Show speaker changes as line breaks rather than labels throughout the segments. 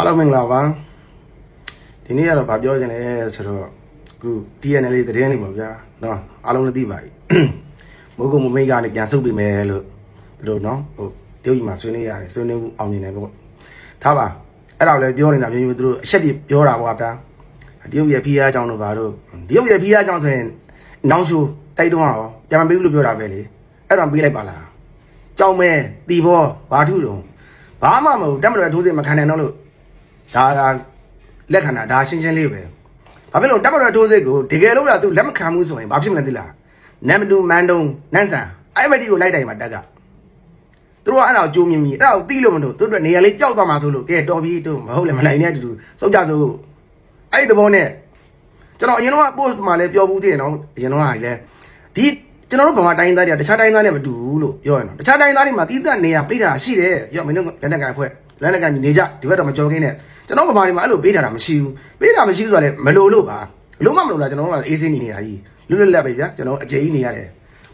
အားလုံးမင်္ဂလာပါဒီနေ့ကတော့ဗာပြောချင်လဲဆိုတော့အခု TNL လေးသတင်းလေးပေါ့ဗျာနော်အားလုံးလည်းသိပါပြီမိုးကုံမမိတ်ကနေပြန်ဆုပ်ပြီမယ်လို့သူတို့နော်ဟိုတရုတ်ကြီးမှာဆွေးနွေးရတယ်ဆွေးနွေးမှုအောင်နေတယ်ပေါ့ထားပါအဲ့ဒါကိုလည်းပြောနေတာမျိုးမျိုးသူတို့အချက်ပြပြောတာပေါ့ဗျာတရုတ်ရဲ့ဖိအားကြောင့်တို့ဘာတို့တရုတ်ရဲ့ဖိအားကြောင့်ဆိုရင်နောင်ရှူတိုက်တွန်းအောင်ပြန်မပေးဘူးလို့ပြောတာပဲလေအဲ့တော့ပေးလိုက်ပါလားကြောင်မဲတီဘောဘာထုတုံဘာမှမဟုတ်တက်မတော်ထိုးစစ်မခံနိုင်တော့လို့ ဒါကလက်ခံတာဒါရှင်းရှင်းလေးပဲဘာဖြစ်လို့တပ်မတော်ထိုးစစ်ကိုတကယ်လို့လား तू လက်မခံဘူးဆိုရင်ဘာဖြစ်မလဲသိလားနမ်တူမန်တုံနန်းဆန်အဲ့မတီကိုလိုက်တိုင်မှာတက်ကသူတို့ကအဲ့ဒါကိုကြိုးမြင်မြင်အဲ့ဒါကိုတီးလို့မလို့သူတို့နေရာလေးကြောက်သွားမှာဆိုလို့ကဲတော်ပြီတို့မဟုတ်လည်းမနိုင်နဲ့တူတူစုပ်ကြစို့အဲ့ဒီသဘောနဲ့ကျွန်တော်အရင်တော့ post မှာလည်းပြောဘူးသေးတယ်နော်အရင်တော့ကလည်းဒီကျွန်တော်တို့ဗမာတိုင်းသားတွေကတခြားတိုင်းသားတွေမတူဘူးလို့ပြောရအောင်တခြားတိုင်းသားတွေမှာတီးသက်နေရပိတ်တာရှိတယ်ရောမင်းတို့လက်နက်ကန်ဖွဲ့ လက်နက်ကန်နေကြဒီဘက်တော့မကြော်ခင်းနဲ့ကျွန်တော်ဗမာတွေမှာအဲ့လိုပေးထားတာမရှိဘူးပေးတာမရှိဘူးဆိုတော့လည်းမလိုလို့ပါလုံးမမလိုလားကျွန်တော်တို့ကအေးစင်းနေနေတာကြီးလွတ်လွတ်လပ်ပဲဗျာကျွန်တော်အကျေကြီးနေရတယ်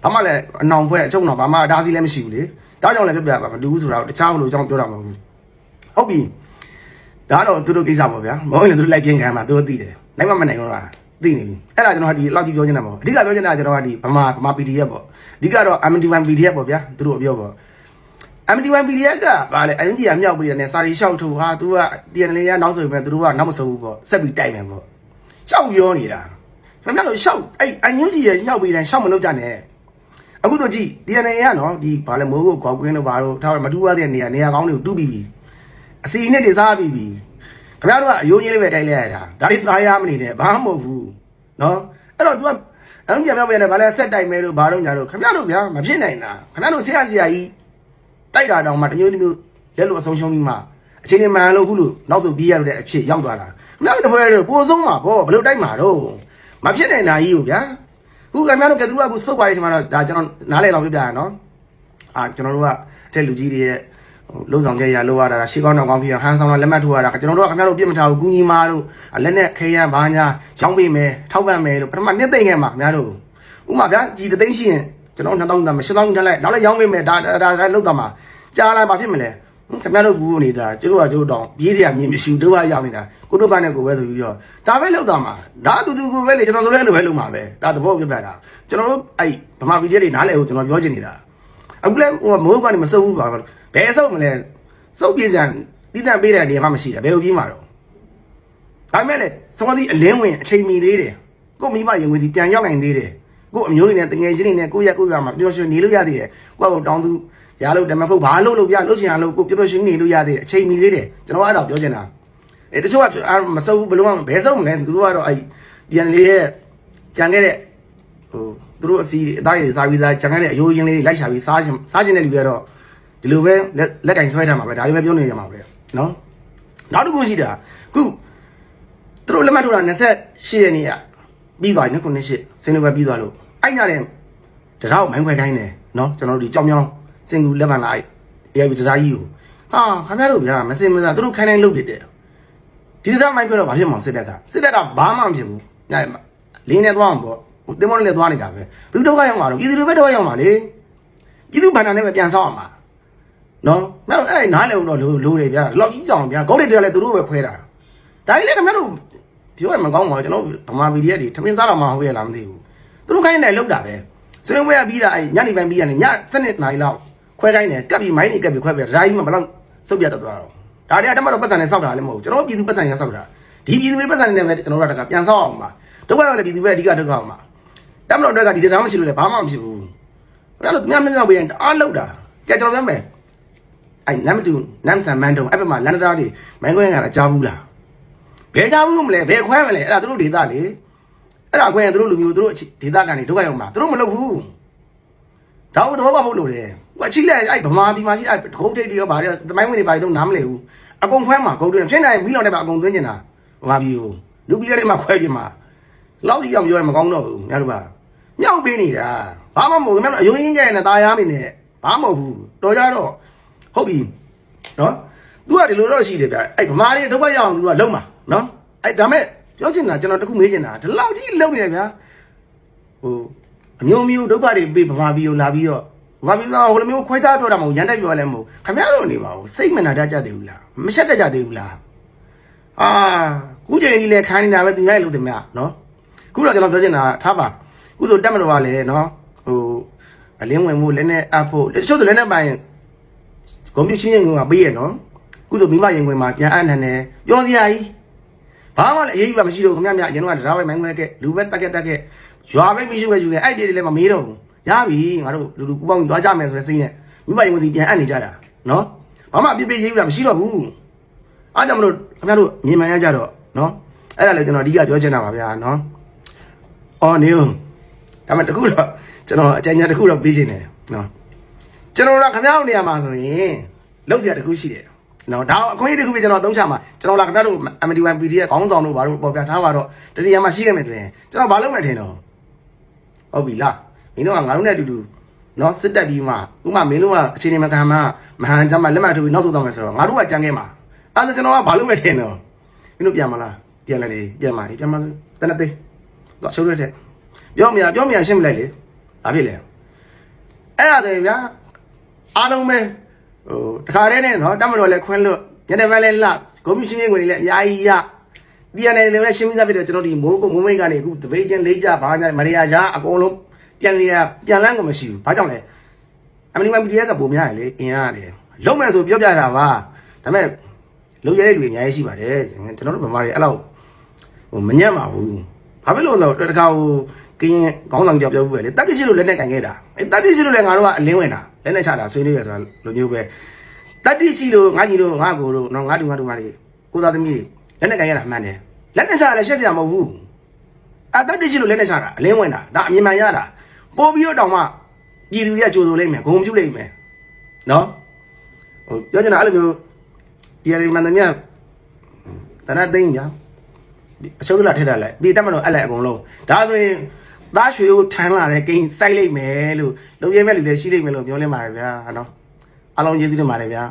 ဘာမှလည်းအနောင်ဖွဲ့အချုံတော့ဘာမှအတားစီးလည်းမရှိဘူးလေဒါကြောင့်လည်းပြပြပါမတူဘူးဆိုတော့တခြားဘလို့ကျွန်တော်ပြောတာမဟုတ်ဘူးဟုတ်ပြီဒါတော့သူတို့ကိစ္စပေါ့ဗျာမဟုတ်ရင်သူတို့လိုက်ပြင်းခံမှာသူတို့သိတယ်နိုင်မမနိုင်တော့လားသိနေပြီအဲ့ဒါကျွန်တော်ကဒီလောက်ကြီးပြောနေတာမဟုတ်အဓိကပြောချင်တာကကျွန်တော်ကဒီဗမာဗမာ PDF ပေါ့အဓိကတော့ MD1 PDF ပေါ့ဗျာသူတို့ပြောပေါ့ MD1 PDF ကဗာလေအန်ဂျီကမြောက်ပြီးတယ်နဲ့စာရီလျှောက်ထိုးဟာ तू က TNL ကနောက်ဆိုပေမဲ့သူတို့ကနောက်မဆုံးဘူးပေါ့ဆက်ပြီးတိုက်မယ်ပေါ့လျှောက်ပြောနေတာခင်ဗျားတို့လျှောက်အဲ့အန်ဂျီရဲ့မြောက်ပြီးတိုင်းလျှောက်မလုပ်ကြနဲ့အခုတို့ကြည့် TNL ကနော်ဒီဗာလေမိုးကိုခေါက်ကွင်းတို့ဗာတို့ထားမတူရတဲ့နေရာနေရာကောင်းတွေကိုတူးပြီးပြီအစီနဲ့တွေစားပြီးပြီခင်ဗျားတို့ကအယိုးကြီးလေးပဲတိုက်လိုက်ရတာဒါတွေသားရမနေနဲ့ဘာမှမဟုတ်ဘူးနော်အဲ့တော့ तू ကအန်ဂျီကမြောက်ပြီးတယ်ဗာလေဆက်တိုက်မယ်လို့ဗာတို့ညာတို့ခင်ဗျားတို့ဗျာမဖြစ်နိုင်တာခင်ဗျားတို့ဆရာဆရာကြီး တိုက်တာတောင်မှတမျိုးတမျိုးလက်လို့အဆုံးရှုံးပြီးမှအချိန်နဲ့မှန်လို့ခုလို့နောက်ဆုံးပြီးရတဲ့အဖြစ်ရောက်သွားတာခင်ဗျားတို့တစ်ဖွဲ့တော့ပိုဆုံးမှာဗောဘယ်လိုတိုက်မှာတော့မဖြစ်နိုင်တာကြီးကိုဗျာခုခင်ဗျားတို့ကတူကခုစုပ်ပါလိမ့်ချင်မှာတော့ဒါကျွန်တော်နားလည်လောက်ပြပြရနော်အာကျွန်တော်တို့ကအထက်လူကြီးတွေရဲ့ဟိုလုံဆောင်ချက်ရလိုရတာရှေးကောင်းတော့ကောင်းပြီးဟန်ဆောင်တော့လက်မှတ်ထိုးရတာကျွန်တော်တို့ကခင်ဗျားတို့ပြစ်မထားဘူးကူညီမာတို့လက်နဲ့ခဲရဘာညာရောင်းပေးမယ်ထောက်ပံ့မယ်လို့ပထမနှစ်သိမ့်ခဲ့မှာခင်ဗျားတို့ဥမာဗျာကြည်တသိန်းရှိရင် ကျွန်တော်2000တန်းမ8000တန်းလိုက်နောက်လည်းရောင်းပေးမယ်ဒါဒါဒါလောက်တော့မှာကြားလာဘာဖြစ်မလဲခင်ဗျားတို့ကူနေတာကျတို့ကကျတို့တောင်ပြေးစရာမြင်မရှိဘူးဒုက္ခရောက်နေတာကိုတို့ကနဲ့ကိုပဲဆိုပြီးတော့ဒါပဲလောက်တာမှာဒါအတူတူကိုပဲလေကျွန်တော်ဆိုလည်းအဲ့လိုပဲလုပ်မှာပဲဒါသဘောပြပြတာကျွန်တော်တို့အဲ့ဗမာပြည်တွေနားလဲကိုကျွန်တော်ပြောချင်နေတာအခုလဲဟိုမိုးကနေမစုပ်ဘူးပါဘယ်စုပ်မလဲစုပ်ပြေးစရာတိတန့်ပေးတဲ့နေရာမှမရှိတာဘယ်လိုပြေးမှာတော့ဒါပေမဲ့လေသမားဒီအလင်းဝင်အချိန်မီလေးတယ်ကိုမိမရင်ဝင်ဒီပြန်ရောက်နိုင်သေးတယ် ကိုအမျိုးတွေနဲ့တငယ်ချင်းတွေနဲ့ကိုရက်ကိုရမှာပျော်ရွှင်နေလို့ရသေးတယ်ကိုကတောင်းသူရလို့ဓမ္မခုတ်ဘာလို့လို့ပြလို့ချင်ရလို့ကိုပျော်ပျော်ရွှင်နေလို့ရသေးတယ်အချိန်မီသေးတယ်ကျွန်တော်အဲ့ဒါပြောချင်တာအဲတချို့ကမစုပ်ဘူးဘယ်လိုမှဘယ်စုပ်မလဲသူတို့ကတော့အဲ့ဒီန်လေးရဲ့ကြံခဲ့တဲ့ဟိုသူတို့အစီအသားတွေစားပြီးသားကြံခဲ့တဲ့အယိုးရင်းလေးတွေလိုက်ရှာပြီးစားစားခြင်းတဲ့လူတွေကတော့ဒီလိုပဲလက်ကက်ကင်ဆွဲထားမှာပဲဒါတွေပဲပြောနေကြမှာပဲနော်နောက်တစ်ခုရှိတာခုသူတို့လက်မှတ်ထိုးတာ28ရက်နေ့ကပြီးသွားပြီနှစ်ခုနှစ်ရှစ်စင်နွေပဲပြီးသွားလို့ အဲ့ညတဲ့တရားကိုမိုင်းခွဲခိုင်းတယ်နော်ကျွန်တော်တို့ဒီကြောင်မြောင်းစင်ကူလက်မှတ်လိုက်အေးပြီးတရားကြီးကိုဟာခင်ဗျားတို့ဗျာမစင်မစားသူတို့ခိုင်းတိုင်းလုပ်ဖြစ်တယ်ဒီတရားမိုင်းခွဲတော့ဘာဖြစ်မှာစစ်တပ်ကစစ်တပ်ကဘာမှမဖြစ်ဘူးညရမှာလင်းနေသွားအောင်ပေါ့တင်မောနဲ့သွားနေတာပဲဘုဒ္ဓကရောက်မှာတော့ပြည်သူတွေပဲတော့ရောက်မှာလေပြည်သူဗန္ဒာနဲ့ပဲပြန်ဆောက်အောင်မှာနော်မဟုတ်အဲ့နားလည်းတော့လိုလိုတယ်ဗျာလောက်ကြီးကြောင်ဗျာဂုတ်တွေတက်လည်းသူတို့ပဲခွဲတာဒါကြီးလည်းခင်ဗျားတို့ပြောရမကောင်းပါဘူးကျွန်တော်ဗမာပြည်ရဲ့ဒီထမင်းစားတော့မှဟုတ်ရဲ့လားမသိဘူး သူတို့ခိုင်းတယ်လောက်တာပဲစနေဝဲပြီးတာအဲ့ညနေပိုင်းပြီးရတယ်ည7နာရီလောက်ခွဲခိုင်းတယ်ကပ်ပြီးမိုင်းနေကပ်ပြီးခွဲပြီးဒါကြီးမှဘလောက်စုပ်ပြတ်တော့တော့ဒါတွေကတမတော့ပတ်စံနဲ့စောက်တာလည်းမဟုတ်ကျွန်တော်ပြည်သူပတ်စံနဲ့စောက်တာဒီပြည်သူတွေပတ်စံနဲ့ပဲကျွန်တော်တို့ကပြန်ဆောက်အောင်ပါဒုက္ခရောက်လည်းပြည်သူပဲအဓိကဒုက္ခအောင်ပါတမတော်တွေကဒီတရားမရှိလို့လည်းဘာမှမဖြစ်ဘူးအဲ့လိုသူများမင်းများပေးရင်အားလောက်တာကြကျွန်တော်ပြောမယ်အဲ့နမ်တူနမ်ဆန်မန်တုံအဲ့ဘက်မှာလန်ဒတာတွေမိုင်းခွဲရတာကြားဘူးလားဘယ်ကြားဘူးမလဲဘယ်ခွဲမလဲအဲ့ဒါသူတို့ဒေသလေ အဲ့ဒါခွဲရင်သူတို့လူမျိုးသူတို့ဒေသကနေဒုက္ခရောက်မှာသူတို့မလုပ်ဘူးဒါကိုသဘောပေါက်ဖို့လိုတယ်ဟိုအချိလက်အဲ့ဗမာပြည်မှာရှိတဲ့ဂုတ်ထိတ်တွေရောဗါတွေသမိုင်းဝင်တွေဗါတွေတော့နားမလည်ဘူးအကုန်ခွဲမှာဂုတ်တွေဖြစ်နိုင်မီးလောင်တွေပါအကုန်သွင်းနေတာဗမာပြည်ကိုနျူကလ িয়ার တွေမှာခွဲပြမှာလောက်ကြီးအောင်ပြောရင်မကောင်းတော့ဘူးများလို့ပါမြောက်ပေးနေတာဘာမှမဟုတ်ဘူးများလို့အယုံရင်းကြရင်တာယာမင်းနဲ့ဘာမှမဟုတ်ဘူးတော်ကြတော့ဟုတ်ပြီနော် तू ကဒီလိုတော့ရှိတယ်ဗျအဲ့ဗမာတွေဒုက္ခရောက်အောင် तू ကလုံးမှာနော်အဲ့ဒါမဲ့ ပြောချင်တာကျွန်တော်တခုမေးချင်တာဒီလောက်ကြီးလုံးနေတယ်ဗျာဟိုအမျိုးမျိုးဒုက္ခတွေပေးဗမာပြည်ကိုလာပြီးတော့ဗမာပြည်ကဟိုလိုမျိုးခွဲခြားပြောတာမဟုတ်ရန်တက်ပြောလည်းမဟုတ်ခင်ဗျားတို့နေပါဘူးစိတ်မနာတတ်ကြသေးဘူးလားမရှက်တတ်ကြသေးဘူးလားဟအာခုချိန်ကြီးလဲခိုင်းနေတာပဲသူများလို့တင်မနော်ခုတော့ကျွန်တော်ပြောချင်တာထားပါခုဆိုတက်မလို့ပါလေနော်ဟိုအလင်းဝင်မှုလည်းနဲ့အပ်ဖို့တချို့ဆိုလည်းနဲ့ပိုင်ကွန်ပျူတာချင်းရင်ကပေးရနော်ခုဆိုမိမရင်ဝင်မှာပြန်အပ်နေတယ်ပြောစရာကြီး ဘာမှလည်းအရေးကြီးပါမရှိတော့ခင်ဗျားများရင်တော့တရားပဲမိုင်းခွဲခဲ့လူပဲတက်ခဲ့တက်ခဲ့ရွာပဲမရှိခဲ့ယူခဲ့အဲ့ဒီတွေလည်းမမေးတော့ဘူးရပြီငါတို့လူလူကူပေါင်းသွားကြမယ်ဆိုတဲ့စိတ်နဲ့မိမရင်ဝင်စီပြန်အပ်နေကြတာနော်ဘာမှအပြစ်ပေးရေးယူတာမရှိတော့ဘူးအားကြောင့်မလို့ခင်ဗျားတို့မြင်မှန်ရကြတော့နော်အဲ့ဒါလည်းကျွန်တော်အဓိကပြောချင်တာပါဗျာနော်အော်နေဦးဒါမှတခုတော့ကျွန်တော်အကြံဉာဏ်တခုတော့ပေးချင်တယ်နော်ကျွန်တော်ကခင်ဗျားတို့နေရာမှာဆိုရင်လောက်စရာတခုရှိတယ် နော်ဒါအခွင့်အရေးတခုပဲကျွန်တော်အသုံးချမှာကျွန်တော်လာခင်ဗျားတို့ MD1 PD ရဲ့ခေါင်းဆောင်တို့ဘာလို့ပေါ်ပြထားပါတော့တတိယမှာရှိခဲ့မယ်ဆိုရင်ကျွန်တော်ဘာလုပ်မှထင်တော့ဟုတ်ပြီလားမင်းတို့ကငါတို့နဲ့အတူတူနော်စစ်တက်ပြီးမှဥမာမင်းတို့ကအခြေအနေမခံမှမဟန်ကြမှာလက်မှတ်ထိုးပြီးနောက်ဆုတ်တော့မယ်ဆိုတော့ငါတို့ကကြံခဲ့မှာအဲ့ဒါကျွန်တော်ကဘာလို့မဲ့ထင်တော့မင်းတို့ပြန်မလားပြန်လိုက်လေပြန်ပါလေပြန်မလားတနက်သေးတော့ချိုးရတဲ့ပြောမရပြောမရရှင်းမလိုက်လေဘာဖြစ်လဲအဲ့ဒါဆိုရင်ဗျာအားလုံးပဲ ဟိုတခါတည်းနဲ့နော်တတ်မတော်လဲခွင်းလို့ညနေပိုင်းလဲလှဂုံမြချင်းချင်းဝင်လဲအများကြီးရပြန်နေလည်းရှင်းပြီးသားဖြစ်တယ်ကျွန်တော်ဒီမိုးကုတ်မိုးမိတ်ကနေအခုတပိတ်ချင်းလေးကြဘာညာမရိယာချာအကုန်လုံးပြန်နေရပြန်လန်းကိုမရှိဘူးဘာကြောင့်လဲအမလီမန်ပီတီကပုံများရလေအင်အားရတယ်လုံးမယ်ဆိုပြောပြတာပါဒါပေမဲ့လုံရတဲ့လူတွေအများကြီးရှိပါတယ်ကျွန်တော်တို့ဗမာတွေအဲ့လောက်ဟိုမညံ့ပါဘူးဘာဖြစ်လို့လဲတခါဟိုကင်းခေါင်းဆောင်ကြောက်ပြောဘူးပဲလေတက်တိရှိလို့လက်နဲ့ကန်ခဲ့တာအဲတက်တိရှိလို့လည်းငါတို့ကအလင်းဝင်တာ လက်နဲ့ချတာဆွေးနွေးရဆိုတာလိုမျိုးပဲတက်တိရှိလို့ငါညီတို့ငါကိုတို့နော်ငါတူငါတူမလေးကိုသားသမီးတွေလက်နဲ့ကန်ခဲ့တာမှန်တယ်လက်နဲ့ချတာလည်းရှက်စရာမဟုတ်ဘူးအဲတက်တိရှိလို့လက်နဲ့ချတာအလင်းဝင်တာဒါအမြင်မှန်ရတာပို့ပြီးတော့တောင်မှပြည်သူတွေကကြိုဆိုလိုက်မယ်ဂုံပြုတ်လိုက်မယ်နော်ဟိုပြောချင်တာအဲ့လိုမျိုးဒီရည်မှန်တယ်မြတ်တနတ်သိမ့်ညာအချုပ်လာထည့်တာလဲဒီတက်မလို့အဲ့လိုက်အကုန်လုံးဒါဆိုရင် သားရွှေကိုထမ်းလာတဲ့ကိန်းစိုက်လိုက်မယ်လို့လုံရဲမဲ့လူလည်းရှိလိမ့်မယ်လို့ပြောလင်းပါတယ်ဗျာနော်အားလုံးကျေးဇူးတင်ပါတယ်ဗျာ